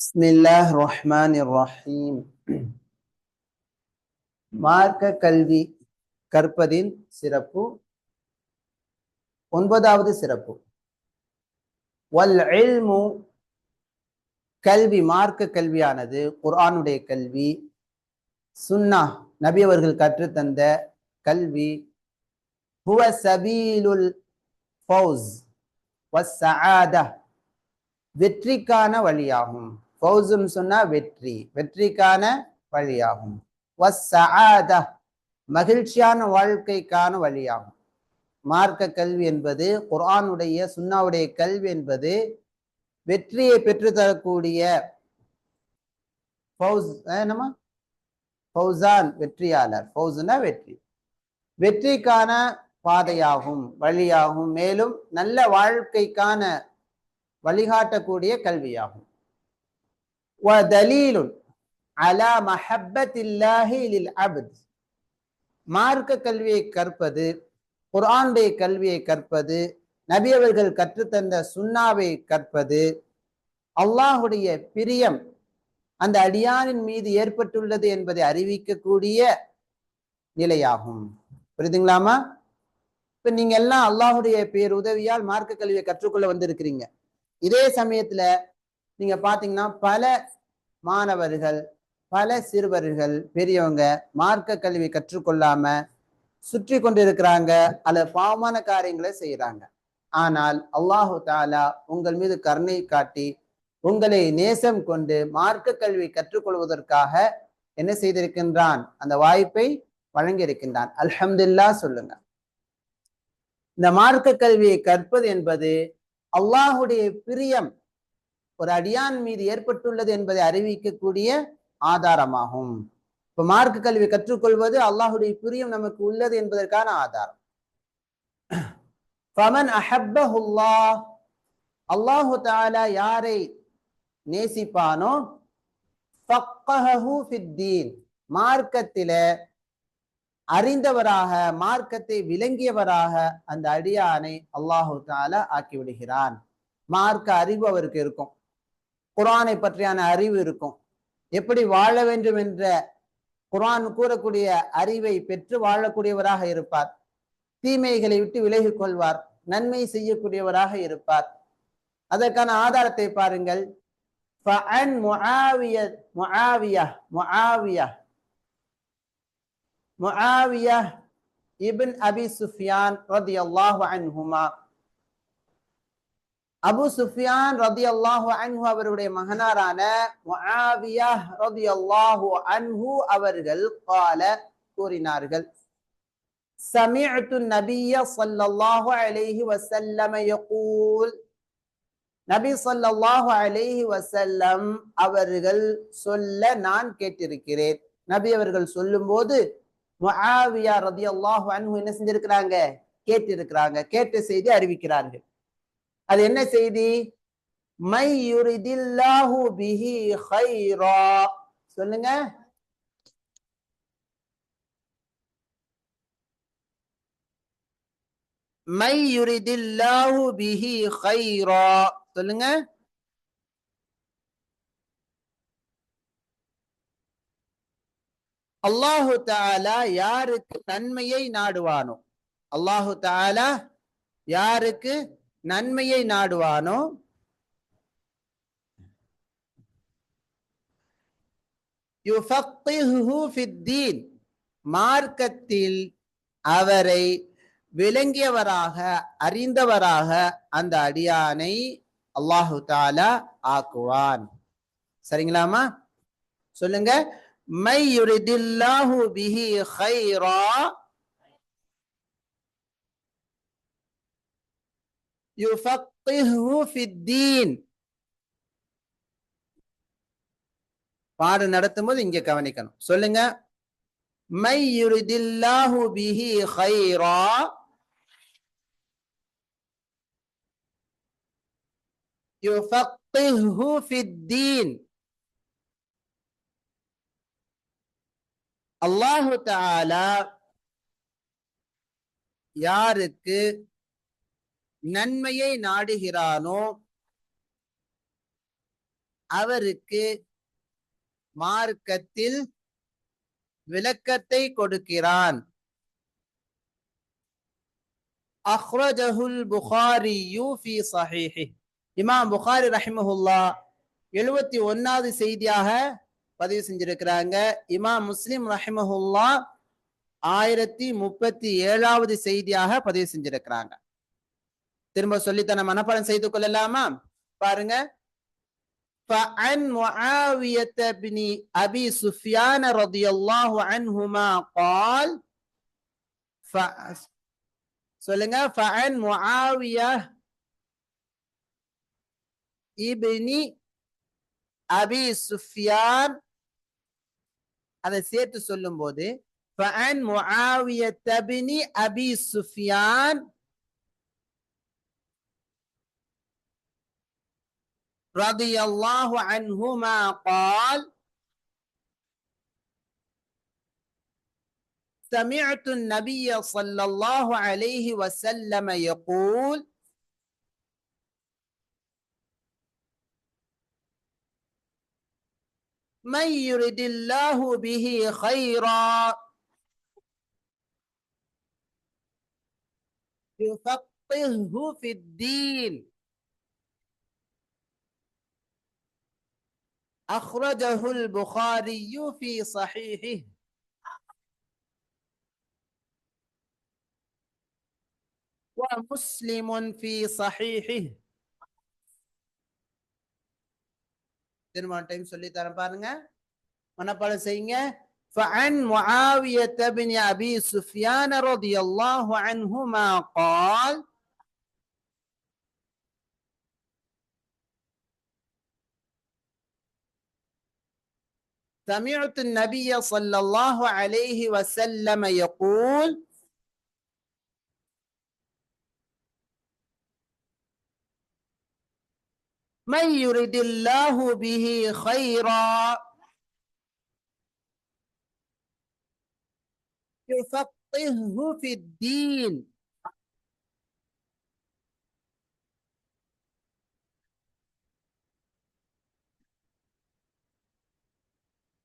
பிஸ்மில்லாஹ் ரஹ்மான் ரஹீம் மார்க்க கல்வி கற்பதின் சிறப்பு. ஒன்பதாவது சிறப்பு. வல் கல்வி மார்க்க கல்வியானது குர்ஆனுடைய கல்வி சுன்னா நபி அவர்கள் கற்றுத்தந்த கல்வி. ஹுவ சபீலுல் ஃபௌஸ் வஸ் வெற்றிக்கான வழியாகும். ஃபௌசும் சொன்னா வெற்றி. வெற்றிக்கான வழியாகும். வஸ்ஸஆதா மகிழ்ச்சியான வாழ்க்கைக்கான வழியாகும். மார்க்க கல்வி என்பது குரானுடைய சுன்னாவுடைய கல்வி என்பது வெற்றியை பெற்றுத்தரக்கூடிய ஃபௌஸ் என்னமா ஃபௌசான் வெற்றியாளர். ஃபௌஸ்னா வெற்றி. வெற்றிக்கான பாதையாகும் வழியாகும். மேலும் நல்ல வாழ்க்கைக்கான வழிகாட்டக்கூடிய கல்வியாகும். ودليل அலா மஹப்பத்தில்லாஹி லில் அபத் மார்க்க கல்வியை கற்பது குரானுடைய கல்வியை கற்பது நபி அவர்கள் கற்றுத்தந்த சுண்ணாவை கற்பது அல்லாஹுடைய பிரியம் அந்த அடியானின் மீது ஏற்பட்டுள்ளது என்பதை அறிவிக்கக்கூடிய நிலையாகும். புரியுதுங்களாமா இப்ப நீங்க எல்லாம் அல்லாஹுடைய பேர் உதவியால் மார்க்க கல்வியை கற்றுக்கொள்ள வந்திருக்கிறீங்க. இதே சமயத்துல நீங்க பாத்தீங்கன்னா பல மாணவர்கள் பல சிறுவர்கள் பெரியவங்க மார்க்க கல்வி கற்றுக்கொள்ளாம சுற்றி கொண்டிருக்கிறாங்க அல்லது பாவமான காரியங்களை செய்யறாங்க ஆனால் அல்லாஹு தாலா உங்கள் மீது கருணை காட்டி உங்களை நேசம் கொண்டு மார்க்க கல்வி கற்றுக்கொள்வதற்காக என்ன செய்திருக்கின்றான்? அந்த வாய்ப்பை வழங்கி இருக்கின்றான் அல்ஹம்துல்லா சொல்லுங்க. இந்த மார்க்க கல்வியை கற்பது என்பது அல்லாஹுடைய பிரியம். ஒரு அடியான் மீது ஏற்பட்டுள்ளது என்பதை அறிவிக்கக்கூடிய ஆதாரமாகும். இப்ப மார்க்க கல்வி கற்றுக்கொள்வது அல்லாஹுடைய பிரியம் நமக்கு உள்ளது என்பதற்கான ஆதாரம். ஃபமன் அஹப்பஹுல்லா அல்லாஹு தாலா யாரை நேசிப்பானோ? மார்க்கத்தில அறிந்தவராக மார்க்கத்தை விளங்கியவராக அந்த அடியானை அல்லாஹு தாலா ஆக்கி விடுகிறான் மார்க்க அறிவு அவருக்கு இருக்கும். குரானை பற்றியான அறிவு இருக்கும். எப்படி வாழ வேண்டும் என்ற குரான் கூறக்கூடிய அறிவை பெற்று வாழக்கூடியவராக இருப்பார். தீமைகளை விட்டு விலகி கொள்வார். நன்மை செய்யக்கூடியவராக இருப்பார். அதற்கான ஆதாரத்தை பாருங்கள். இபின் அபி சுஃபியான் ரதி அல்லாஹு அன்ஹுமா. அபு சுஃபியான் ரதி அல்லாஹு அன்ஹு அவருடைய மகனாரான அல்லாஹு அன்ஹு அவர்கள் கால கூறினார்கள். சமிஅத்து நபிய சல்லல்லாஹு அலைஹி வசல்லம நபி சல்லல்லாஹு அலைஹி வசல்லம் அவர்கள் சொல்ல நான் கேட்டிருக்கிறேன். நபி அவர்கள் சொல்லும்போது முஆவியா ரதி அல்லாஹு அன்ஹு என்ன செஞ்சிருக்கிறாங்க? கேட்டிருக்கிறாங்க. கேட்ட செய்தி அறிவிக்கிறார்கள். அது என்ன செய்தி? மை யுரிதில்லாஹு பிஹி ஹைரா சொல்லுங்க. மை யுரிதில்லாஹு பிஹி ஹைரா சொல்லுங்க. அல்லாஹு தாலா யாருக்கு நன்மையை நாடுவானோ? அல்லாஹு தாலா யாருக்கு நன்மையை நாடுவானோ? மார்க்கத்தில் அவரை விளங்கியவராக அறிந்தவராக அந்த அடியானை அல்லாஹு தாலா ஆக்குவான். சரிங்களாமா சொல்லுங்க. மை யுரிதில்லாஹு பிஹி ஹைரா யுஃபக்கிஹு ஃபித்தீன். நடத்தும் போது இங்க கவனிக்கணும். சொல்லுங்க. மை யுரிதில்லாஹு பிஹி ஹைரா யுஃபக்கிஹு ஃபித்தீன். அல்லாஹு தாலா யாருக்கு நன்மையை நாடுகிறானோ அவருக்கு மார்க்கத்தில் விளக்கத்தை கொடுக்கிறான். அஹ்ரஜஹுல் புகாரியூ ஃபி ஸஹீஹி இமாம் புகாரி ரஹிமஹுல்லா எழுபத்தி ஒன்னாவது செய்தியாக பதிவு செஞ்சிருக்கிறாங்க. இமாம் முஸ்லிம் ரஹிமஹுல்லா ஆயிரத்தி முப்பத்தி ஏழாவது செய்தியாக பதிவு செஞ்சிருக்கிறாங்க. திரும்ப சொல்லித்தன மனப்பாடம் செய்து கொள்ளலாமா பாருங்க فعن معاوية بن أبي سفيان رضي الله عنهما قال ف... சொல்லுங்க فعن معاوية ابن أبي سفيان அதை சேர்த்து சொல்லும் போது فعن معاوية بن أبي سفيان رضي الله عنهما قال سمعت النبي صلى الله عليه وسلم يقول من يرد الله به خيرا يفقهه في الدين. أخرجه البخاري في صحيحه ومسلم في صحيحه திரும்ப டைம் சொல்லி தரேன் பாருங்க மனப்பாடம் செய்யுங்க فعن معاوية بن أبي سفيان رضي الله عنهما قال سمعت النبي صلى الله عليه وسلم يقول من يرد الله به خيرا؟ يفقهه في الدين.